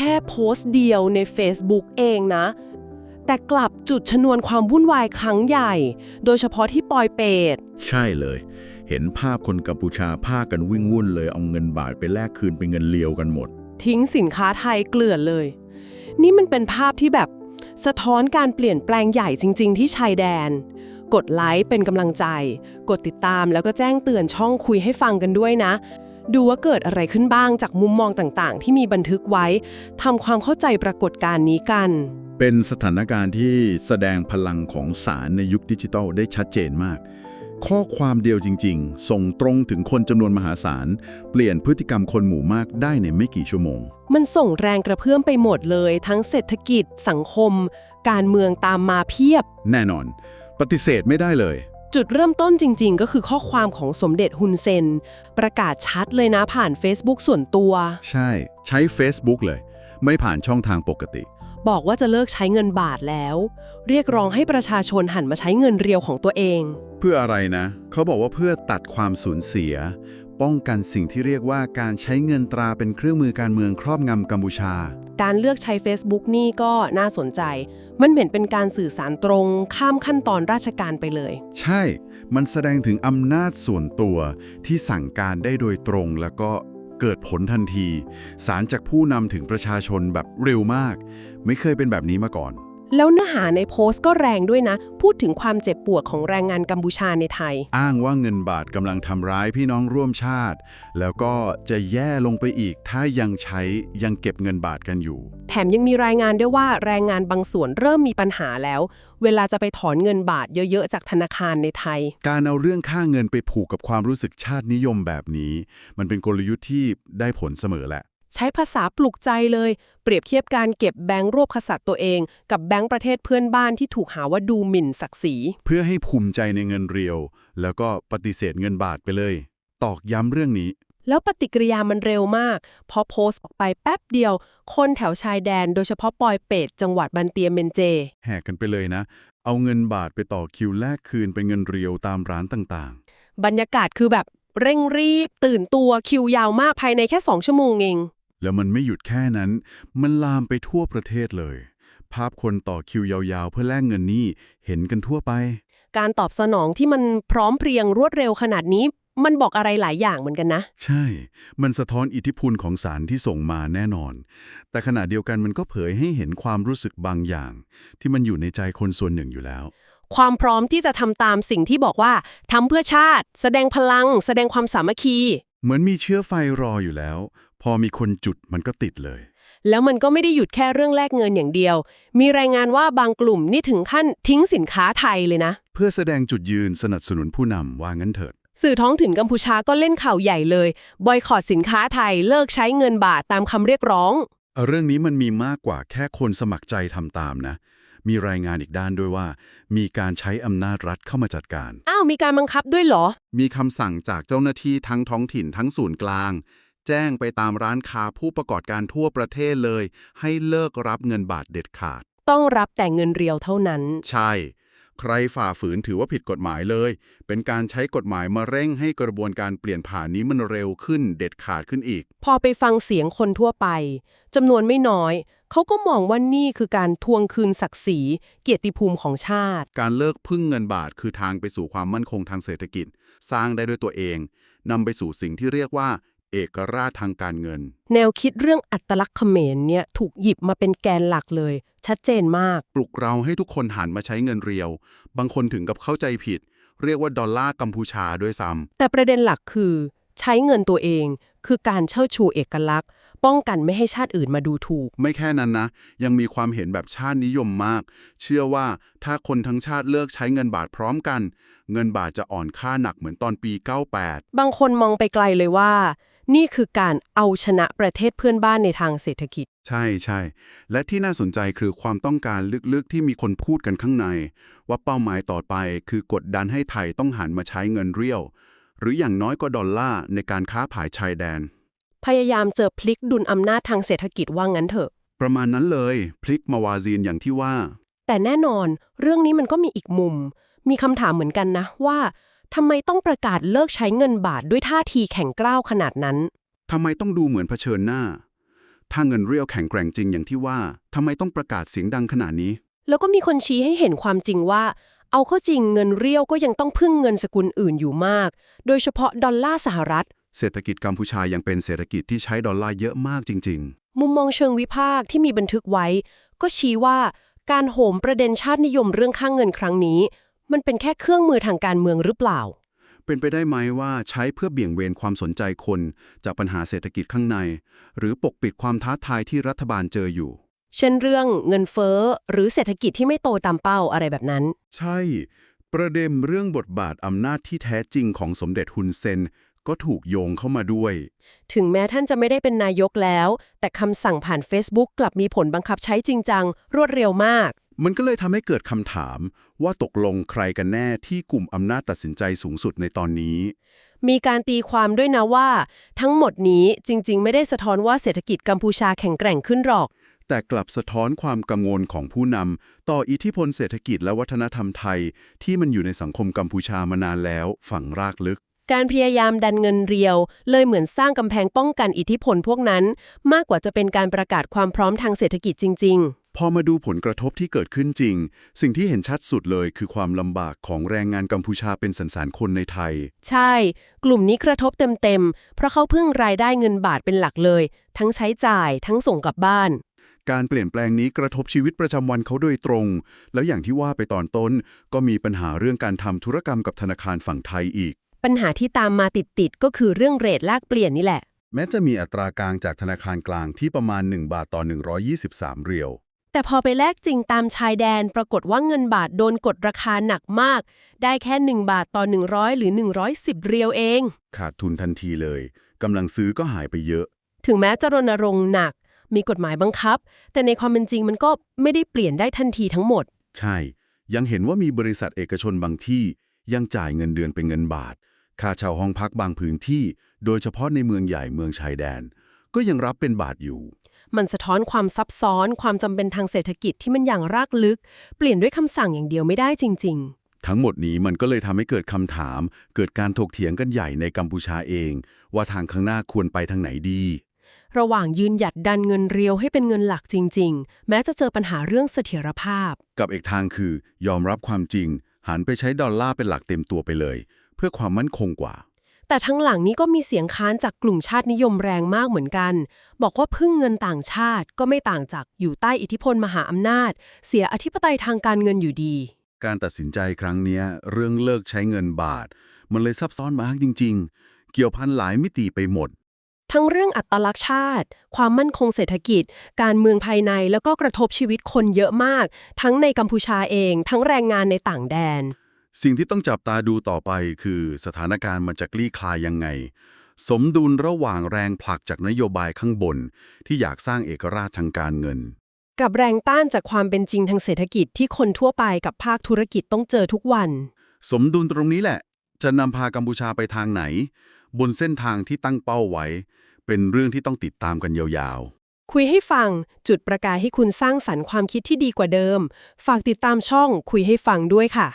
ค่โพสต์เดียวใน Facebook เองนะ แต่กลับจุดชนวนความวุ่นวายครั้งใหญ่ โดยเฉพาะที่ปอยเปตใช่เลย เห็นภาพคนกัมพูชาพากันวิ่งวุ่นเลยเอาเงินบาทไปแลกคืนเป็นเงินเลียวกันหมด ทิ้งสินค้าไทยเกลื่อนเลย นี่มันเป็นภาพที่แบบสะท้อนการเปลี่ยนแปลงใหญ่จริง ๆ ที่ชายแดน กดไลค์เป็นกำลังใจ กดติดตามแล้วก็แจ้งเตือนช่องคุยให้ฟังกันด้วยนะ ดูว่าเกิดอะไรขึ้นบ้างจากมุมมองต่างๆ ที่มีบันทึกไว้ทำความเข้าใจปรากฏการณ์นี้กัน เป็นสถานการณ์ที่แสดงพลังของสารในยุคดิจิทัลได้ชัดเจนมาก ข้อความเดียวจริง ๆ ส่งตรงถึงคนจำนวนมหาศาล เปลี่ยนพฤติกรรมคนหมู่มากได้ในไม่กี่ชั่วโมง มันส่งแรงกระเพื่อมไปหมดเลย ทั้งเศรษฐกิจ สังคม การเมืองตามมาเพียบ แน่นอน ปฏิเสธไม่ได้เลย จุดเริ่มต้นจริง ๆ ก็คือข้อความของสมเด็จฮุนเซน ประกาศชัดเลยนะผ่าน Facebook ส่วนตัว ใช่ ใช้ Facebook เลย ไม่ผ่านช่องทางปกติ บอกว่าจะเลิกใช้เงินบาทแล้ว เรียกร้องให้ประชาชนหันมาใช้เงินเรียวของตัวเอง เพื่ออะไรนะ เขาบอกว่าเพื่อตัดความสูญเสีย ป้องกันสิ่งที่เรียกว่าการใช้เงินตราเป็นเครื่องมือการเมืองครอบงำกัมพูชา การเลือกใช้ Facebook นี่ก็น่าสนใจ มันเหมือนเป็นการสื่อสารตรงข้ามขั้นตอนราชการไปเลย ใช่ มันแสดงถึงอำนาจส่วนตัวที่สั่งการได้โดยตรงแล้วก็เกิดผลทันที สารจากผู้นำถึงประชาชนแบบเร็วมาก ไม่เคยเป็นแบบนี้มาก่อน แล้วเนื้อหาในโพสต์ก็แรงด้วยนะ พูดถึงความเจ็บปวดของแรงงานกัมพูชาในไทย อ้างว่าเงินบาทกำลังทำร้ายพี่น้องร่วมชาติ แล้วก็จะแย่ลงไปอีก ถ้ายังใช้ยังเก็บเงินบาทกันอยู่ แถมยังมีรายงานด้วยว่าแรงงานบางส่วนเริ่มมีปัญหาแล้ว เวลาจะไปถอนเงินบาทเยอะๆ จากธนาคารในไทย การเอาเรื่องค่าเงินไปผูกกับความรู้สึกชาตินิยมแบบนี้ มันเป็นกลยุทธ์ที่ได้ผลเสมอแหละ ใช้ภาษาปลุกใจเลย เปรียบเทียบการเก็บแบงค์รวบขสัตว์ตัวเอง กับแบงค์ประเทศเพื่อนบ้านที่ถูกหาว่าดูหมิ่นศักดิ์ศรี เพื่อให้ภูมิใจในเงินเรียว แล้วก็ปฏิเสธเงินบาทไปเลย ตอกย้ำเรื่องนี้ แล้วปฏิกิริยามันเร็วมาก พอโพสต์ออกไปแป๊บเดียว คนแถวชายแดนโดยเฉพาะปอยเปตจังหวัดบันเตียเมนเจ แหกกันไปเลยนะ เอาเงินบาทไปต่อคิวแลกคืนเป็นเงินเรียวตามร้านต่างบรรยากาศคือแบบเร่งรีบ ตื่นตัวคิวยาวมากภายในแค่ 2 ชั่วโมงเองๆ แล้วมันไม่หยุดแค่นั้น มันลามไปทั่วประเทศเลย ภาพคนต่อคิวยาวๆ เพื่อแลกเงินนี่เห็นกันทั่วไป การตอบสนองที่มันพร้อมเพรียงรวดเร็วขนาดนี้ มันบอกอะไรหลายอย่างเหมือนกันนะ ใช่ มันสะท้อนอิทธิพลของสารที่ส่งมาแน่นอน แต่ขณะเดียวกันมันก็เผยให้เห็นความรู้สึกบางอย่าง ที่มันอยู่ในใจคนส่วนหนึ่งอยู่แล้วความพร้อมที่จะทำตามสิ่งที่บอกว่าทำเพื่อชาติ แสดงพลัง แสดงความสามัคคี เหมือนมีเชื้อไฟรออยู่แล้ว พอมีคนจุดมันก็ติดเลย แล้วมันก็ไม่ได้หยุดแค่เรื่องแลกเงินอย่างเดียว มีรายงานว่าบางกลุ่มนี่ถึงขั้นทิ้งสินค้าไทยเลยนะ เพื่อแสดงจุดยืนสนับสนุนผู้นำว่างั้นเถิด สื่อท้องถิ่นกัมพูชาก็เล่นข่าวใหญ่เลย บอยคอรสินค้าไทยเลิกใช้เงินบาทตามคำเรียกร้อง เรื่องนี้มันมีมากกว่าแค่คนสมัครใจทำตามนะ มีรายงานอีกด้านด้วยว่า มีการใช้อำนาจรัฐเข้ามาจัดการ อ้าวมีการบังคับด้วยเหรอ มีคำสั่งจากเจ้าหน้าที่ทั้งท้องถิ่นทั้งศูนย์กลาง แจ้งไปตามร้านค้าผู้ประกอบการทั่วประเทศเลย ให้เลิกรับเงินบาทเด็ดขาด ต้องรับแต่เงินเรียวเท่านั้น ใช่ ใครฝ่าฝืนถือว่าผิดกฎหมายเลย เป็นการใช้กฎหมายมาเร่งให้กระบวนการเปลี่ยนผ่านนี้มันเร็วขึ้นเด็ดขาดขึ้นอีก พอไปฟังเสียงคนทั่วไปจำนวนไม่น้อยเขาก็มองว่านี่คือการทวงคืนศักดิ์ศรีเกียรติภูมิของชาติ การเลิกพึ่งเงินบาทคือทางไปสู่ความมั่นคงทางเศรษฐกิจ สร้างได้ด้วยตัวเองนำไปสู่สิ่งที่เรียกว่า เอกราชทางการเงิน แนวคิดเรื่องอัตลักษณ์เขมรเนี่ยถูกหยิบมาเป็นแกนหลักเลย ชัดเจนมาก ปลุกเราให้ทุกคนหันมาใช้เงินเรียว บางคนถึงกับเข้าใจผิด เรียกว่าดอลลาร์กัมพูชาด้วยซ้ำแต่ประเด็นหลักคือ ใช้เงินตัวเอง คือการเชิดชูเอกลักษณ์ ป้องกันไม่ให้ชาติอื่นมาดูถูก ไม่แค่นั้นนะ ยังมีความเห็นแบบชาตินิยมมาก เชื่อว่าถ้าคนทั้งชาติเลิกใช้เงินบาทพร้อมกัน เงินบาทจะอ่อนค่าหนักเหมือนตอนปี 98 บางคนมองไปไกลเลยว่า นี่คือการเอาชนะประเทศเพื่อนบ้านในทางเศรษฐกิจ ใช่ใช่ และที่น่าสนใจคือความต้องการลึกๆที่มีคนพูดกันข้างใน ว่าเป้าหมายต่อไปคือกดดันให้ไทยต้องหันมาใช้เงินเรียว หรืออย่างน้อยก็ดอลลาร์ในการค้าผายชายแดน พยายามเจอพลิกดุลอำนาจทางเศรษฐกิจว่างั้นเถอะ ประมาณนั้นเลยพลิกมาวาซีนอย่างที่ว่า แต่แน่นอน เรื่องนี้มันก็มีอีกมุม มีคำถามเหมือนกันนะว่า ทำไมต้องประกาศเลิกใช้เงินบาทด้วยท่าทีแข็งกร้าวขนาดนั้น ทำไมต้องดูเหมือนเผชิญหน้า ถ้าเงินเรียวแข็งแกร่งจริงอย่างที่ว่า ทำไมต้องประกาศเสียงดังขนาดนี้ แล้วก็มีคนชี้ให้เห็นความจริงว่า เอาเข้าจริงเงินเรียวก็ยังต้องพึ่งเงินสกุลอื่นอยู่มาก โดยเฉพาะดอลลาร์สหรัฐ เศรษฐกิจกัมพูชายังเป็นเศรษฐกิจที่ใช้ดอลลาร์เยอะมากจริง มุมมองเชิงวิพากษ์ที่มีบันทึกไว้ ก็ชี้ว่าการโหมประเด็นชาตินิยมเรื่องค่างเงินครั้งนี้ มันเป็นแค่เครื่องมือทางการเมืองหรือเปล่าๆเป็นไปได้ไหมว่าใช้เพื่อเบี่ยงเบนความสนใจคน จากปัญหาเศรษฐกิจข้างใน หรือปกปิดความท้าทายที่รัฐบาลเจออยู่ เช่นเรื่องเงินเฟ้อหรือเศรษฐกิจที่ไม่โตตามเป้าอะไรแบบนั้น ใช่ ประเด็นเรื่องบทบาทอำนาจที่แท้จริงของสมเด็จฮุนเซนก็ถูกโยงเข้ามาด้วย ถึงแม้ท่านจะไม่ได้เป็นนายกแล้ว แต่คำสั่งผ่าน Facebook กลับมีผลบังคับใช้จริงจัง รวดเร็วมาก มันก็เลยทำให้เกิดคำถามว่าตกลงใครกันแน่ที่กลุ่มอำนาจตัดสินใจสูงสุดในตอนนี้ มีการตีความด้วยนะว่า ทั้งหมดนี้จริง ๆ ไม่ได้สะท้อนว่าเศรษฐกิจกัมพูชาแข็งแกร่งขึ้นหรอก แต่กลับสะท้อนความกังวลของผู้นำต่ออิทธิพลเศรษฐกิจและวัฒนธรรมไทย ที่มันอยู่ในสังคมกัมพูชามานานแล้วฝังรากลึกการพยายามดันเงินเรียว เลยเหมือนสร้างกำแพงป้องกันอิทธิพลพวกนั้น มากกว่าจะเป็นการประกาศความพร้อมทางเศรษฐกิจจริง พอมาดูผลกระทบที่เกิดขึ้นจริง สิ่งที่เห็นชัดสุดเลยคือความลำบากของแรงงานกัมพูชาเป็นสันสานคนในไทยๆใช่ กลุ่มนี้กระทบเต็มๆ เพราะเขาพึ่งรายได้เงินบาทเป็นหลักเลย ทั้งใช้จ่ายทั้งส่งกลับบ้าน การเปลี่ยนแปลงนี้กระทบชีวิตประจำวันเขาโดยตรง แล้วอย่างที่ว่าไปตอนต้น ก็มีปัญหาเรื่องการทำธุรกรรมกับธนาคารฝั่งไทยอีก ปัญหาที่ตามมาติดๆก็คือเรื่องเรทแลกเปลี่ยนนี่แหละ แม้จะมีอัตรากลางจากธนาคารกลางที่ประมาณ 1 บาทต่อ 123 เรียว แต่พอไปแลกจริงตามชายแดนปรากฏว่าเงินบาทโดนกดราคาหนักมาก ได้แค่ 1 บาทต่อ 100 หรือ 110 เรียวเอง ขาดทุนทันทีเลยกำลังซื้อก็หายไปเยอะ ถึงแม้จะรณรงค์หนัก มีกฎหมายบังคับ แต่ในความเป็นจริงมันก็ไม่ได้เปลี่ยนได้ทันทีทั้งหมด ใช่ ยังเห็นว่ามีบริษัทเอกชนบางที่ ยังจ่ายเงินเดือนเป็นเงินบาท ค่าเช่าห้องพักบางพื้นที่ โดยเฉพาะในเมืองใหญ่เมืองชายแดน ก็ยังรับเป็นบาทอยู่ มันสะท้อนความซับซ้อน ความจำเป็นทางเศรษฐกิจที่มันอย่างรากลึก เปลี่ยนด้วยคำสั่งอย่างเดียวไม่ได้จริงทั้งหมดนี้มันก็เลยทำให้เกิดคำถาม เกิดการถกเถียงกันใหญ่ในกัมพูชาเอง ว่าทางข้างหน้าควรไปทางไหนดีๆระหว่างยืนหยัดดันเงินเรียวให้เป็นเงินหลักจริง ๆ แม้จะเจอปัญหาเรื่องเสถียรภาพ กับอีกทางคือยอมรับความจริง หันไปใช้ดอลลาร์เป็นหลักเต็มตัวไปเลย เพื่อความมั่นคงกว่า แต่ทั้งหลังนี้ก็มีเสียงค้านจากกลุ่มชาตินิยมแรงมากเหมือนกัน บอกว่าพึ่งเงินต่างชาติก็ไม่ต่างจากอยู่ใต้อิทธิพลมหาอำนาจ เสียอธิปไตยทางการเงินอยู่ดี การตัดสินใจครั้งเนี้ยเรื่องเลิกใช้เงินบาท มันเลยซับซ้อนมากจริง ๆ เกี่ยวพันหลายมิติไปหมด ทั้งเรื่องอัตลักษณ์ชาติ ความมั่นคงเศรษฐกิจ การเมืองภายในแล้วก็กระทบชีวิตคนเยอะมาก ทั้งในกัมพูชาเอง ทั้งแรงงานในต่างแดน สิ่งที่ต้องจับตาดูต่อไปคือสถานการณ์มันจะคลี่คลายยังไง สมดุลระหว่างแรงผลักจากนโยบายข้างบน ที่อยากสร้างเอกราชทางการเงิน กับแรงต้านจากความเป็นจริงทางเศรษฐกิจที่คนทั่วไปกับภาคธุรกิจต้องเจอทุกวัน สมดุลตรงนี้แหละ จะนำพากัมพูชาไปทางไหน บนเส้นทางที่ตั้งเป้าไว้ เป็นเรื่องที่ต้องติดตามกันยาวๆคุยให้ฟัง จุดประกายให้คุณสร้างสรรค์ความคิดที่ดีกว่าเดิม ฝากติดตามช่องคุยให้ฟังด้วยค่ะ